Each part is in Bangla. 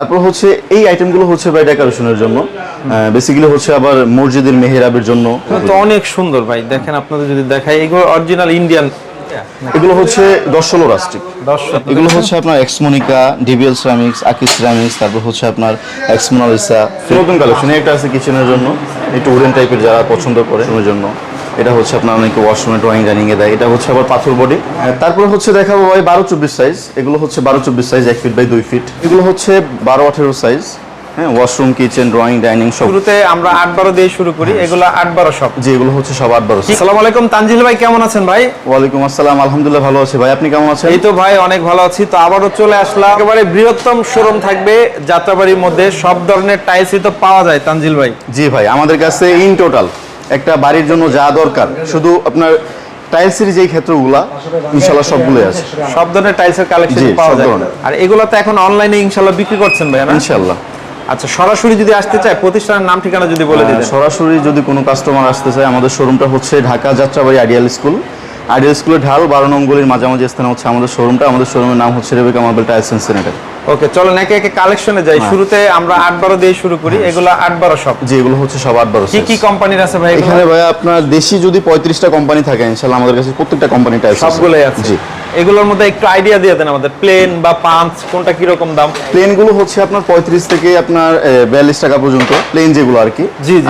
তারপর হচ্ছে এই আইটেমগুলো হচ্ছে ভাই ডেকোরেশনের জন্য। বেসিক্যালি হচ্ছে আবার মসজিদের মেহেরাবের জন্য। তো অনেক সুন্দর ভাই। দেখেন আপনাদের যদি দেখাই এগুলো অরিজিনাল ইন্ডিয়ান এগুলো হচ্ছে দশ ষোলো রাস্টিক এগুলো হচ্ছে আপনার এক্সমোনিকা ডিবিএল সিরামিক্স আকিস সিরামিক্স তারপর হচ্ছে আপনার এক্সমোনালিসা নতুন কালেকশন একটা আছে কিচেনের জন্য। একটু উডেন টাইপের যারা পছন্দ করে ওর জন্য। এটা হচ্ছে আপনার অনেকে ওয়াশরুমে ড্রয়িং ডাইনিং এ দেয়। এটা হচ্ছে আবার পাথর বডি তারপরে হচ্ছে দেখাবো ভাই বারো চব্বিশ সাইজ এগুলো হচ্ছে বারো চব্বিশ সাইজ এক ফিট বাই দুই ফিট এগুলো হচ্ছে বারো আঠেরো সাইজ হ্যাঁ ওয়াশরুম কিচেন ড্রয়িং ডাইনিং সব শুরুতে আমরা আট বারো দিয়ে শুরু করি এগুলো আট বারো সব যে এগুলো হচ্ছে সব আট বারো আসসালামু আলাইকুম তানজিল ভাই কেমন আছেন ভাই? ওয়ালাইকুম আসসালাম আলহামদুলিল্লাহ ভালো আছি ভাই। আপনি কেমন আছেন? এই তো ভাই অনেক ভালো আছি। তো আবারও চলে আসলাম। একেবারে বৃহত্তম শোরুম থাকবে যাত্রাবাড়ির মধ্যে। সব ধরনের টাইলসই তো পাওয়া যায় তানজিল ভাই। জি ভাই আমাদের কাছে ইন টোটাল একটা বাড়ির জন্য যা দরকার শুধু আপনার টাইলসের যেই ক্ষেত্রগুলা ইনশাল্লাহ সবগুলোই আছে। সব ধরনের টাইলসের কালেকশন পাওয়া যায়। আর এগুলো তো এখন অনলাইনে ইনশাল্লাহ বিক্রি করছেন ভাই না? ইনশাল্লাহ আচ্ছা সরাসরি যদি আসতে চায় প্রতিষ্ঠানের নাম ঠিকানা যদি বলে দিতেন। সরাসরি যদি কোনো কাস্টমার আসতে চায় আমাদের শোরুমটা হচ্ছে Dhaka Jatrabari ideal school. Ideal স্কুলের ঢাল বারো নম্বরের মাঝামাঝি স্থানে হচ্ছে আমাদের শোরুমটা আমাদের শোরুমের নাম হচ্ছে Rebecca marble tiles centre. Okay চলো একে একে কালেকশনে যাই। হ্যাঁ। শুরুতে আমরা আট বারো দিয়ে শুরু করি। এগুলো আট বারো সব যে এগুলো হচ্ছে সব আট বারো কি কি কোম্পানির আছে ভাই এখানে ভাই আপনার দেশি যদি পঁয়ত্রিশটা কোম্পানি থাকে ইনশাআল্লাহ আমাদের কাছে প্রত্যেকটা কোম্পানিটা টাইলস সবগুলাই আছে। জি। এগুলোর মধ্যে একটু আইডিয়া দিয়ে দেন আমাদের। প্লেন বা পাঁচ কোনটা কি রকম দাম প্লেনগুলো হচ্ছে আপনার পঁয়ত্রিশ থেকে আপনার বিয়াল্লিশ টাকা পর্যন্ত। প্লেন যেগুলো আর কি।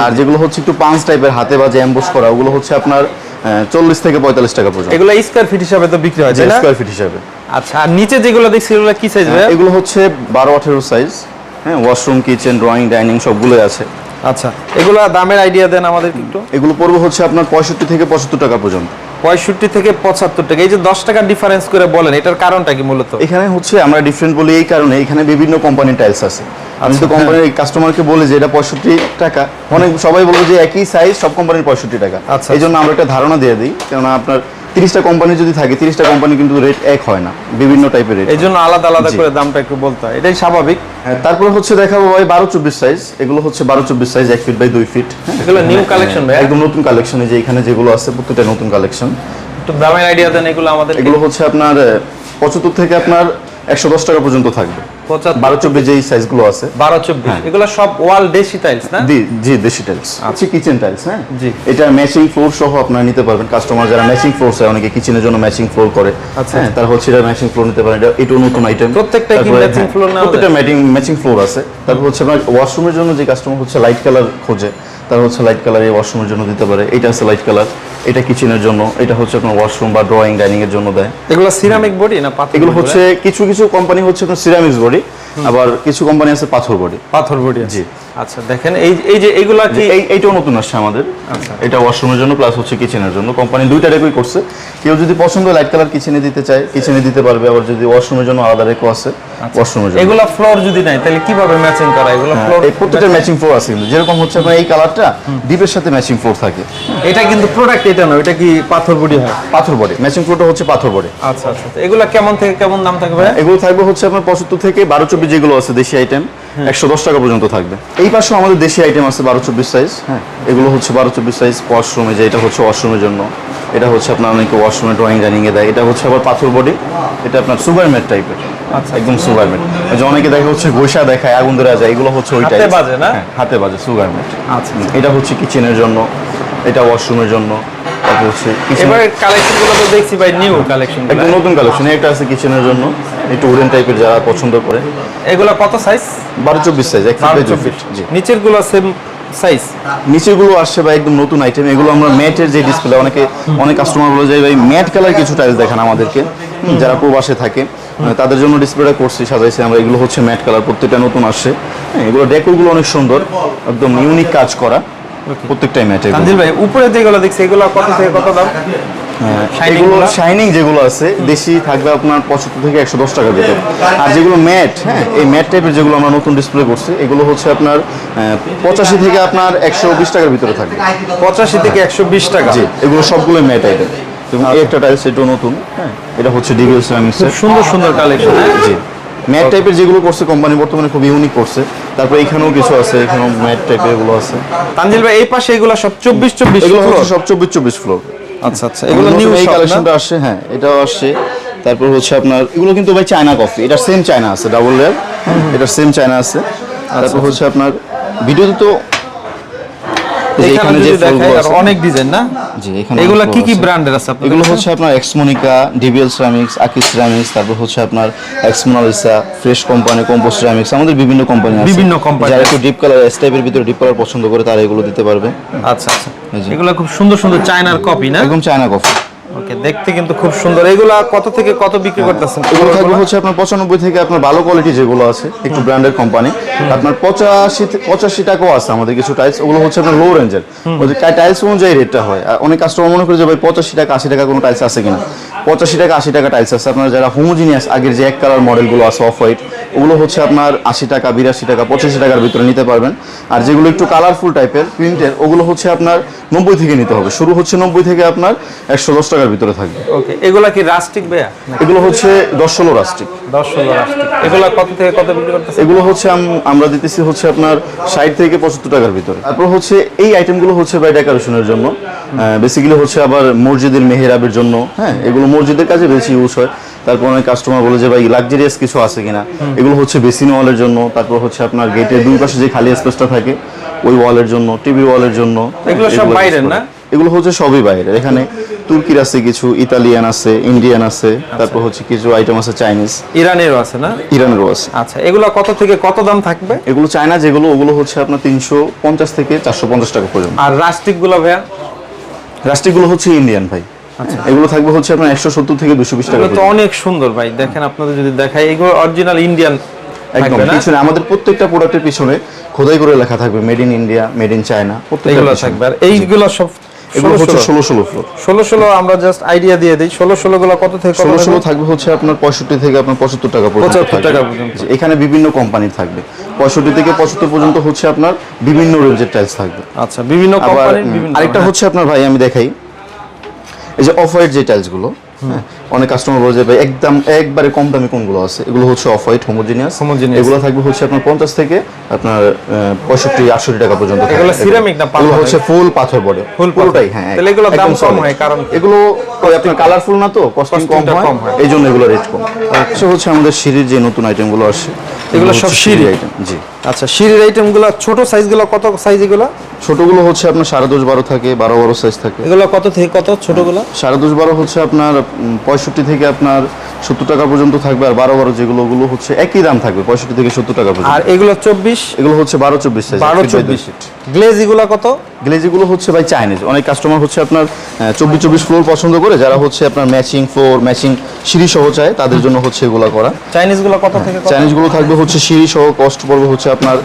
আর যেগুলো হচ্ছে একটু পাঁচ টাইপের হাতে বা যে অ্যাম্বোস করা ওগুলো হচ্ছে আপনার চল্লিশ থেকে পঁয়তাল্লিশ টাকা পর্যন্ত। এগুলো স্কয়ার ফিট হিসাবে তো বিক্রি হয় না? স্কোয়ার ফিট হিসাবে। আচ্ছা আর নিচে যেগুলো দেখছি এগুলো কি সাইজ ভাই এগুলো হচ্ছে বারো আঠেরো সাইজ হ্যাঁ ওয়াশরুম কিচেন ড্রয়িং ডাইনিং সবগুলোই আছে। আচ্ছা এগুলো দামের আইডিয়া দেন আমাদের একটু। এগুলো পড়বে হচ্ছে আপনার পঁয়ষট্টি থেকে পঁচাত্তর টাকা পর্যন্ত। পঁয়ষট্টি থেকে পঁচাত্তর টাকা। এই যে দশ টাকার ডিফারেন্স করে বলেন এটার কারণটা কি মূলত? এখানে হচ্ছে আমরা ডিফারেন্ট বলি এই কারণে এখানে বিভিন্ন কোম্পানির টাইলস আছে। আমি তো কোম্পানির কাস্টমারকে বলি যে এটা পঁয়ষট্টি টাকা। অনেক সবাই বলব যে একই সাইজ সব কোম্পানির পঁয়ষট্টি টাকা। আচ্ছা, এই জন্য আমরা একটা ধারণা দিয়ে দিই কেননা আপনার তিরিশটা কোম্পানি যদি থাকে তিরিশটা কোম্পানি কিন্তু রেট এক হয় না বিভিন্ন টাইপের রেট এই জন্য আলাদা আলাদা করে দামটা একটু বলতে হয় এটাই স্বাভাবিক। তারপরে হচ্ছে দেখাবো ভাই বারো চব্বিশ সাইজ এগুলো হচ্ছে বারো চব্বিশ সাইজ এক ফিট বাই দুই ফিট এগুলো নিউ কালেকশন ভাই একদম নতুন কালেকশন যে এখানে যেগুলো আছে প্রত্যেকটা নতুন কালেকশন একটু দামের আইডিয়া দেন এগুলো আমাদের এগুলো হচ্ছে আপনার পঁচাত্তর থেকে আপনার একশো দশ টাকা পর্যন্ত থাকবে। বারো চব্বিশ যেই সাইজগুলো আছে। বারো চব্বিশ হ্যাঁ। এগুলো সব ওয়াল দেশি টাইলস না? জি জি দেশি টাইলস আছে কিচেন টাইলস হ্যাঁ? জি। এটা ম্যাচিং ফ্লোর সহ আপনারা নিতে পারবেন। কাস্টমার যারা ম্যাচিং ফ্লোর চায় অনেকে কিচেনের জন্য ম্যাচিং ফ্লোর করে। আচ্ছা। হ্যাঁ তারা হচ্ছে এটা ম্যাচিং ফ্লোর নিতে পারেন। এটা এটাও নতুন আইটেম প্রত্যেকটা কি matching floor নেওয়া প্রত্যেকটা ম্যাচিং ম্যাচিং ফ্লোর আছে। তারপর হচ্ছে আপনার ওয়াশরুমের জন্য যে কাস্টমার হচ্ছে লাইট কালার খোঁজে তারা হচ্ছে লাইট কালার এই ওয়াশরুমের জন্য দিতে পারে। এটা হচ্ছে লাইট কালার এটা কিচেনের জন্য এটা হচ্ছে আপনার ওয়াশরুম বা ড্রয়িং ডাইনিং এর জন্য দেয়। এগুলো সিরামিক বডি না এগুলো হচ্ছে কিছু কিছু কোম্পানি হচ্ছে আপনার সিরামিক্স বডি আবার কিছু কোম্পানি আছে পাথর বডি। পাথর বডি জি। আচ্ছা দেখেন এই এই যে এগুলা কি? এই এইটাও নতুন আসছে আমাদের। আচ্ছা। এটা ওয়াশরুমের জন্য প্লাস হচ্ছে কিচেনের জন্য। কোম্পানি দুইটা রেকই করছে। কেউ যদি পছন্দ লাইট কালার কিচেনে দিতে চায় কিচেনে দিতে পারবে। আবার যদি ওয়াশরুমের জন্য আলাদা রেকো আছে ওয়াশরুমের জন্য। এগুলা ফ্লোর যদি নাই তাহলে কীভাবে ম্যাচিং করা? এগুলো হ্যাঁ, ফ্লোর এই প্রত্যেকটা ম্যাচিং ফ্লোর আছে কিন্তু। যেরকম হচ্ছে আপনার এই কালারটা ডিপের সাথে ম্যাচিং ফ্লোর থাকে। এটা কিন্তু প্রোডাক্ট এটা না এটা কি পাথর বডি হয়? পাথর বডি। ম্যাচিং ফ্লোরটা হচ্ছে পাথর বডি। আচ্ছা আচ্ছা। এগুলা কেমন থেকে কেমন দাম থাকবে এগুলো থাকবে হচ্ছে আপনার পঁচাত্তর থেকে বারো চব্বিশ যেগুলো আছে দেশি আইটেম একশো দশ টাকা পর্যন্ত থাকবে। এই পাশে আমাদের দেশি আইটেম আছে বারো চব্বিশ সাইজ হ্যাঁ। এগুলো হচ্ছে বারো চব্বিশ সাইজ ওয়াশরুমে যে এটা হচ্ছে ওয়াশরুমের জন্য। এটা হচ্ছে আপনার অনেকে ওয়াশরুমে ড্রয়িং এ দেয়। এটা হচ্ছে আবার পাথর বডি এটা আপনার সুগার ম্যাট টাইপের আচ্ছা। একদম সুগার ম্যাট যে অনেকে দেখা হচ্ছে গোসা দেখায় আগুন ধরে যায় এগুলো হচ্ছে ওই হাতে বাজে না? হাতে বাজে সুগার ম্যাট আচ্ছা। এটা হচ্ছে কিচেনের জন্য এটা ওয়াশরুমের জন্য হচ্ছে এবারে কালেকশনগুলো তো দেখছি ভাই নিউ কালেকশন একদম নতুন কালেকশন এটা আছে কিচেনের জন্য। একটু উডেন টাইপের যারা পছন্দ করে। এগুলো কত সাইজ বারো চব্বিশ সাইজ এক ফিট জি। নিচেরগুলো সেম সাইজ নিচেগুলো আসছে ভাই একদম নতুন আইটেম এগুলো আমরা ম্যাটের যে ডিসপ্লে অনেকে অনেক কাস্টমার বলে যায় ভাই ম্যাট কালার কিছু টাইলস দেখান আমাদেরকে। যারা প্রবাসে থাকে তাদের জন্য ডিসপ্লেটা করছি সাজাইছি আমরা। এগুলো হচ্ছে ম্যাট কালার প্রত্যেকটা নতুন আসছে। হ্যাঁ, এগুলো ডেকোরগুলো অনেক সুন্দর একদম ইউনিক কাজ করা প্রত্যেকটাই ম্যাটে তানজিল ভাই উপরে যেগুলো দেখছি এগুলো কত থেকে কত দাম? এগুলো শাইনিং যেগুলো আছে দেশি থাকবে আপনার পঁচাত্তর থেকে একশো দশ টাকার ভিতর। আর যেগুলো ম্যাট হ্যাঁ এই ম্যাট টাইপের যেগুলো আমরা নতুন ডিসপ্লে করছি এগুলো হচ্ছে আপনার পঁচাশি থেকে আপনার একশো বিশ টাকার ভিতরে থাকবে। পঁচাশি থেকে একশো বিশ টাকা। জি এগুলো সবগুলো ম্যাট আইটেম এবং এই একটা টাইলস এটাও নতুন হ্যাঁ এটা হচ্ছে ডিবিএল সিরামিক্স সুন্দর সুন্দর কালেকশন জি ম্যাট টাইপের যেগুলো করছে কোম্পানি বর্তমানে খুব ইউনিক করছে। তারপর এখানেও কিছু আছে এখানেও ম্যাট টাইপের এগুলো আছে। তানজিল ভাই এই পাশে এগুলো সব চব্বিশ চব্বিশ এগুলো সব চব্বিশ চব্বিশ ফ্লোর আচ্ছা আচ্ছা। এগুলো নিউ এই কালেকশন কালেকশনটা আসছে হ্যাঁ এটাও আসছে তারপর হচ্ছে আপনার এগুলো কিন্তু ভাই চায়না কফি এটা সেম চায়না আছে ডাবল লেয়ার এটা সেম চায়না আছে। তারপর হচ্ছে আপনার ভিডিওতে তো এখানে এখানে যে যদি দেখাই ফুলগুলো আর আছে- অনেক ডিজাইন না? জি এখানে এগুলো কি কি ব্র্যান্ডের আছে আপনাদের এগুলো হচ্ছে আপনার এক্সমোনিকা ডিবিএল সিরামিক্স আকিস সিরামিক্স তারপর হচ্ছে আপনার এক্সমোনালিসা ফ্রেশ কোম্পানি কম্পোজ সিরামিক্স আমাদের বিভিন্ন কোম্পানি আছে। বিভিন্ন কোম্পানি যারা একটু ডিপ কালার এস টাইপের ভিতরে ডিপ কালার পছন্দ করে তারা এগুলো দিতে পারবে। আচ্ছা আচ্ছা। এগুলো খুব সুন্দর সুন্দর চায়নার কপি না? একদম চায়না কফি ওকে দেখতে কিন্তু খুব সুন্দর। এগুলা কত থেকে কত বিক্রি করতেছেন? এগুলো থাকবে হচ্ছে আপনার পঁচানব্বই থেকে আপনার ভালো কোয়ালিটি যেগুলো আছে একটু ব্র্যান্ডের কোম্পানি আপনার পঁচাশি পঁচাশি টাকাও আছে আমাদের কিছু টাইলস ওগুলো হচ্ছে আপনার লো রেঞ্জের ওই টাইলস অনুযায়ী রেটটা হয়। আর অনেক কাস্টমার মনে করে যে ভাই পঁচাশি টাকা আশি টাকা কোনো টাইলস আছে কিনা? পঁচাশি টাকা আশি টাকা টাইলস আছে। আপনার যারা হোমোজিনিয়াস আগের যে এক কালার মডেলগুলো আছে অফ হোয়াইট ওগুলো হচ্ছে আপনার আশি টাকা বিরাশি টাকা পঁচাশি টাকার ভিতরে নিতে পারবেন। আর যেগুলো একটু কালারফুল টাইপের প্রিন্টের ওগুলো হচ্ছে আপনার নব্বই থেকে নিতে হবে। শুরু হচ্ছে নব্বই থেকে আপনার একশো দশ টাকার ভিতরে থাকবে। ওকে এগুলা কি রাস্টিক বেয়া এগুলো হচ্ছে দশ ষোলো রাস্টিক দশ ষোলো রাস্টিক এগুলা কত থেকে কত বিক্রি করতেছেন? এগুলো হচ্ছে আমরা দিতেছি হচ্ছে আপনার ষাট থেকে পঁচাত্তর টাকার ভিতরে। তারপর হচ্ছে এই আইটেমগুলো হচ্ছে বাই ডেকোরেশনের জন্য। বেসিক্যালি হচ্ছে আবার মসজিদের মেহেরাবের জন্য। হ্যাঁ এগুলো মসজিদের কাজে বেশি ইউজ হয়। তারপর অনেক কাস্টমার বলে যে ভাই লাক্সারিয়াস কিছু আছে কিনা? এগুলো হচ্ছে বেসিন ওয়ালের জন্য। তারপর হচ্ছে আপনার গেটের দুই পাশে যে খালি স্পেসটা থাকে ওই ওয়ালের জন্য টিভি ওয়ালের জন্য। এগুলো সব বাইরের না? এগুলো হচ্ছে সবই বাইরের। এখানে তুর্কির আছে কিছু ইতালিয়ান আছে ইন্ডিয়ান আছে তারপর হচ্ছে কিছু আইটেম আছে চাইনিজ ইরানেরও আছে না? ইরানেরও আছে। আচ্ছা এগুলো কত থেকে কত দাম থাকবে? এগুলো চায়না যেগুলো ওগুলো হচ্ছে আপনার তিনশো পঞ্চাশ থেকে চারশো পঞ্চাশ টাকা পর্যন্ত। আর রাস্টিকগুলো ভাইয়া? রাস্টিকগুলো হচ্ছে ইন্ডিয়ান ভাই। এগুলো থাকবে হচ্ছে আপনার একশো সত্তর থেকে দুশো বিশ টাকা তো অনেক সুন্দর ভাই দেখেন আপনাদের যদি দেখাই এগুলো অরিজিনাল ইন্ডিয়ান একদম পিছনে আমাদের প্রত্যেকটা প্রোডাক্টের পিছনে খোদাই করে লেখা থাকবে made in India made in China এগুলো থাকবে। আর এইগুলো সব এগুলো হচ্ছে ষোলো। ষোলো ফ্লোর ষোলো ষোলো আমরা জাস্ট আইডিয়া দিয়ে দিই। ষোলো ষোলো গুলো কত থেকে ষোলো ষোলো থাকবে? হচ্ছে আপনার পঁয়ষট্টি থেকে আপনার পঁচাত্তর টাকা পর্যন্ত 75 থাকবে। টাকা পর্যন্ত। এখানে বিভিন্ন কোম্পানির থাকবে। পঁয়ষট্টি থেকে পঁচাত্তর পর্যন্ত হচ্ছে আপনার বিভিন্ন রেঞ্জের টাইলস থাকবে। আচ্ছা বিভিন্ন আবার আরেকটা হচ্ছে আপনার ভাই আমি দেখাই। এই যে অফ হোয়াইট যে টাইলসগুলো হ্যাঁ, অনেক কাস্টমার বলে ভাই একদম একবারে কম দামে কোনগুলো আছে? এগুলো হচ্ছে অফ হোয়াইট হোমোজিনিয়াস Homogeneous। এগুলো থাকবে হচ্ছে আপনার পঞ্চাশ থেকে আপনার পঁয়ষট্টি আটষট্টি টাকা পর্যন্ত। এগুলো ceramic না পাথর? এগুলো হচ্ছে ফুল পাথর বডি ফুল পুরোটাই। হ্যাঁ তাহলে এগুলোর দাম কম হয়, কারণ এগুলো ওই আপনার কালারফুল না তো কস্টিং কম হয় এই জন্য এগুলো রেট কম। আচ্ছা হচ্ছে আমাদের সিঁড়ির যে নতুন আইটেমগুলো আসছে এগুলো সব সিঁড়ি? আইটেম জি। আচ্ছা সিঁড়ির আইটেমগুলো ছোট সাইজগুলো কত সাইজ এগুলো? ছোটগুলো হচ্ছে আপনার সাড়ে দশ বারো থাকে বারো বারো সাইজ থাকে। এগুলো কত থেকে কত ছোটগুলো সাড়ে দশ বারো হচ্ছে আপনার পঁয়ষট্টি থেকে আপনার সত্তর টাকা পর্যন্ত থাকবে আর বারো বারো যেগুলো ওগুলো হচ্ছে একই দাম থাকবে পঁয়ষট্টি থেকে সত্তর টাকা পর্যন্ত। আর এগুলো চব্বিশ? এগুলো হচ্ছে বারো চব্বিশ বারো চব্বিশ। গ্লেজ এগুলো কত? গ্লেজিগুলো হচ্ছে ভাই চাইনিজ। অনেক কাস্টমার হচ্ছে আপনার চব্বিশ চব্বিশ ফ্লোর পছন্দ করে যারা হচ্ছে আপনার ম্যাচিং ফ্লোর ম্যাচিং সিঁড়ি সহ চায় তাদের জন্য হচ্ছে এগুলো করা। চাইনিজগুলো কত থেকে চাইনিজগুলো থাকবে হচ্ছে সিঁড়ি সহ কস্ট পড়বে হচ্ছে আপনার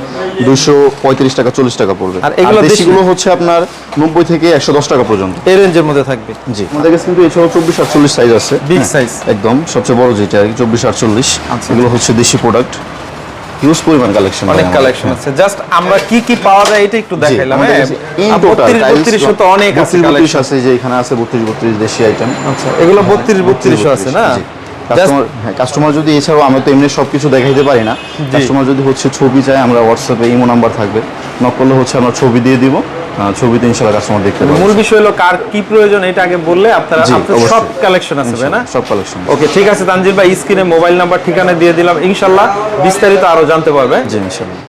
দুশো পঁয়ত্রিশ টাকা চল্লিশ টাকা পড়বে। আর এগুলো দেশি? দেশিগুলো হচ্ছে আপনার নব্বই থেকে একশো দশ টাকা পর্যন্ত। এই রেঞ্জের মধ্যে থাকবে? জি। আমাদের কাছে কিন্তু এছাড়াও চব্বিশ আটচল্লিশ সাইজ আছে। বিগ সাইজ একদম সবচেয়ে বড় যেটা আর কি চব্বিশ আটচল্লিশ। আচ্ছা। এগুলো হচ্ছে দেশি প্রোডাক্ট হিউজ পরিমাণ কালেকশন অনেক কালেকশন আছে। জাস্ট আমরা কি কি পাওয়া যায় এটা একটু দেখাইলাম হ্যাঁ। আর টোটাল 32 32 তো অনেক আছে কালেকশন আছে যে এখানে আছে বত্রিশ বত্রিশ দেশি আইটেম আচ্ছা এগুলো 32 32 আছে না? কাস্টমার হ্যাঁ যদি এছাড়াও আমরা তো এমনি সব কিছু দেখাইতে পারি না। কাস্টমার যদি হচ্ছে ছবি চায় আমরা হোয়াটসঅ্যাপে ইমো নাম্বার থাকবে। নক করলে হচ্ছে আমরা ছবি দিয়ে দিব। ছবিতে ইনশাল্লাহ কাস্টমার দেখতে পাবে মূল বিষয় হলো কার কি প্রয়োজন এটা আগে বললে আপনারা আপনাদের। সব কালেকশন আছে তাই না? সব কালেকশন ওকে ঠিক আছে তানজিল ভাই স্ক্রিনে মোবাইল নাম্বার ঠিকানা দিয়ে দিলাম। ইনশাল্লাহ বিস্তারিত আরও জানতে পারবে জি ইনশাল্লাহ